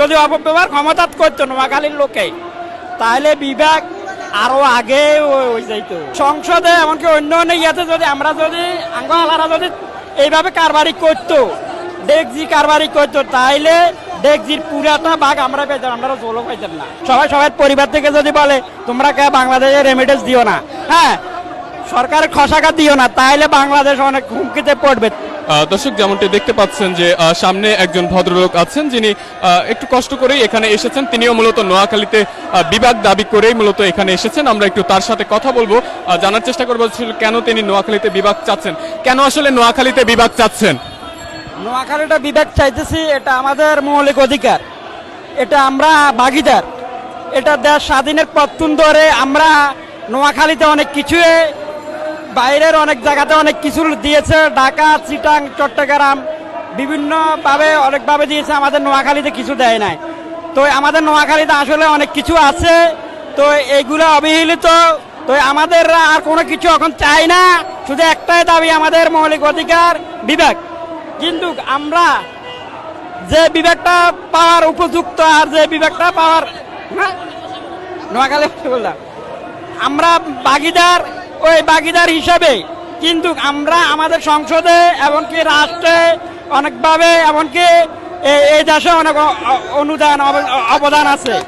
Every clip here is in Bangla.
যদি অপব্যবহার ক্ষমতা করতো নোয়াখালীর লোকে, তাহলে বিভাগ আরও আগে ওই যাইতো। সংসদে এমনকি অন্য অন্য ইয়াতে যদি আমরা যদি আঙ্গালারা যদি এইভাবে কারবারি করতো, ডেকজি কারবারি করতো, তাইলে ডেকজির পুরাটা ভাগ আমরা পেতাম আমরা জোলো পাইতাম না। সবাই সবাই পরিবার থেকে যদি বলে, তোমরা কে বাংলাদেশে রেমিডেন্স দিও না? হ্যাঁ সরকারের খসাকা দিও না তাইলে বাংলাদেশ অনেক হুমকিতে পড়বে। দর্শক যেমনটি দেখতে পাচ্ছেন যে সামনে একজন ভদ্রলোক আছেন যিনি একটু কষ্ট করেই এখানে এসেছেন। তিনিও মূলত নোয়াখালীতে বিভাগ দাবি করেই মূলত এখানে এসেছেন। আমরা একটু তার সাথে কথা বলব। জানার চেষ্টা করব কেন তিনি নোয়াখালীতে বিভাগ চাচ্ছেন। কেন আসলে নোয়াখালীতে বিভাগ চাচ্ছেন? নোয়াখালীটা বিবেক চাইতেছি এটা আমাদের মৌলিক অধিকার। এটা আমরা ভাগিদার। এটা দেশ স্বাধীনের পত্তুন ধরে আমরা নোয়াখালীতে অনেক কিছু বাইরের অনেক জায়গাতে অনেক কিছু দিয়েছে। ঢাকা, চিটাং, চট্টগ্রাম বিভিন্নভাবে অনেকভাবে দিয়েছে। আমাদের নোয়াখালীতে কিছু দেয় নাই। তো আমাদের নোয়াখালীতে আসলে অনেক কিছু আছে। তো এইগুলো অবহেলিত। তো আমাদের আর কোনো কিছু এখন চাই না। শুধু একটাই দাবি, আমাদের মৌলিক অধিকার, বিবেক। কিন্তু আমরা যে বিবেকটা পাওয়ার উপযুক্ত আর যে বিবেকটা পাওয়ার হ্যাঁ? নোয়াখালী বললাম। আমরা বাগিদার ওই বাগিদার হিসেবে। কিন্তু আমরা আমাদের সংসদে এমনকি রাষ্ট্রে অনেকভাবে এমনকি এই দেশে অনেক অনুদান, অব- অবদান আছে।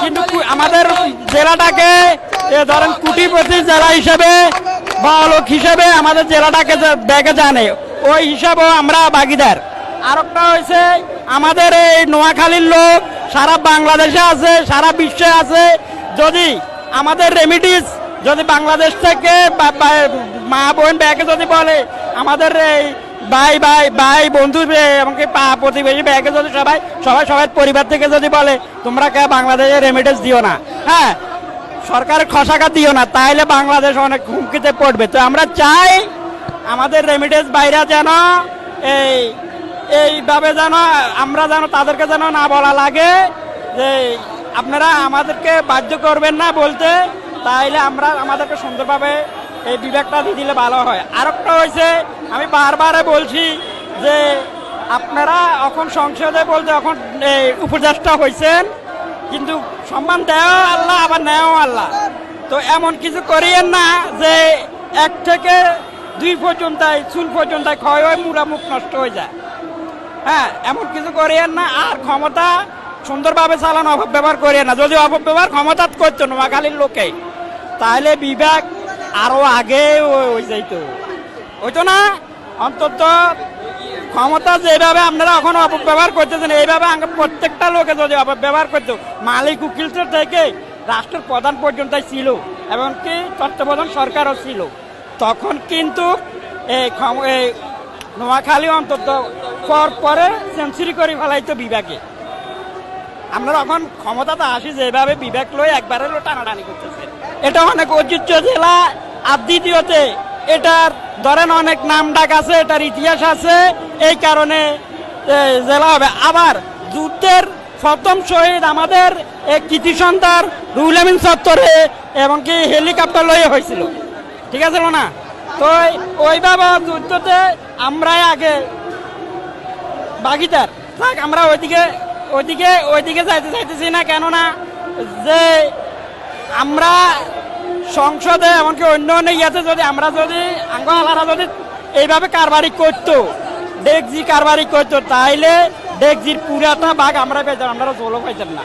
কিন্তু আমাদের জেলাটাকে, এ ধরেন কুটিপতি জেলা হিসেবে বা লোক হিসেবে আমাদের জেলাটাকে ব্যাগে জানে, ওই হিসাবেও আমরা ভাগিদার আরেকটা হয়েছে আমাদের এই নোয়াখালীর লোক সারা বাংলাদেশে আছে, সারা বিশ্বে আছে। যদি আমাদের রেমিডিস যদি বাংলাদেশ থেকে মা বোন ব্যাগে যদি বলে, আমাদের এই ভাই ভাই ভাই, বন্ধু এমনকি প্রতিবেশী ব্যাগে যদি সবাই সবাই সবাই পরিবার থেকে যদি বলে, তোমরা কে বাংলাদেশে রেমিডেন্স দিও না। হ্যাঁ সরকারের খসাকা দিও না, তাইলে বাংলাদেশ অনেক হুমকিতে পড়বে। তো আমরা চাই আমাদের রেমিডেন্স বাইরা যেন এই, এইভাবে যেন, আমরা যেন তাদেরকে যেন না বলা লাগে, যে আপনারা আমাদেরকে বাধ্য করবেন না বলতে। তাইলে আমরা আমাদেরকে সুন্দরভাবে এই বিবেকটা দিয়ে দিলে ভালো হয়। আরেকটা হয়েছে আমি বারবারে বলছি যে আপনারা এখন সংসদে বলতে এখন এই উপদেষ্টা হয়েছেন কিন্তু সম্মান দেও আল্লাহ, আবার নেও আল্লাহ। তো এমন কিছু করিয়েন না যে এক থেকে দুই পর্যন্ত চুল পর্যন্ত ক্ষয় হয় মুড়া মুখ নষ্ট হয়ে যায়। হ্যাঁ এমন কিছু করিয়েন না, আর ক্ষমতা সুন্দরভাবে চালানো অপব্যবহার করিয়েন না। যদি অপব্যবহার ক্ষমতা করতো নোয়াখালীর লোকে তাহলে বিবেক আরও আগে ওই যাইতো। ওইতো না? অন্তত ক্ষমতা যেভাবে আপনারা এখন অপব্যবহার করতেছেন, এইভাবে প্রত্যেকটা লোকে যদি অপব্যবহার করতো, মালিক, উকিল থেকে রাষ্ট্রের প্রধান পর্যন্ত ছিল এমনকি তত্ত্বাবধান সরকারও ছিল। তখন কিন্তু এই নোয়াখালী অন্তত পর পরে সেঞ্চুরি করে ফেলাইতো বিভাগে আমরা এখন ক্ষমতাতে আসি, যেভাবে বিবেক লই একবারে টানাটানি করতেছে। এটা অনেক ঐতিহ্য জেলা, আর দ্বিতীয়তে, এটার ধরেন অনেক নাম ডাক আছে, এটার ইতিহাস আছে, এই কারণে জেলা হবে। আবার যুদ্ধের প্রথম শহীদ আমাদের এক কৃতি সন্তান রুহুল আমিন চত্বরে, এবং কি হেলিকপ্টার লয়ে হয়েছিল। ঠিক আছে না তো ওইভাবে যুদ্ধতে আমরাই আগে বাগিদার থাক, আমরা ওইদিকে ওইদিকে ওইদিকে যাইতে চাইতেছি না, কেননা যে আমরা সংসদে এমনকি অন্য অন্য ইয়াতে যদি, আমরা যদি আঙ্গলারা যদি এইভাবে কারবারি করতো, ডেকজি কারবারি করতো, তাইলে ডেকজির পুরাটা ভাগ আমরা পেতাম, আমরা জলও পাইতাম না।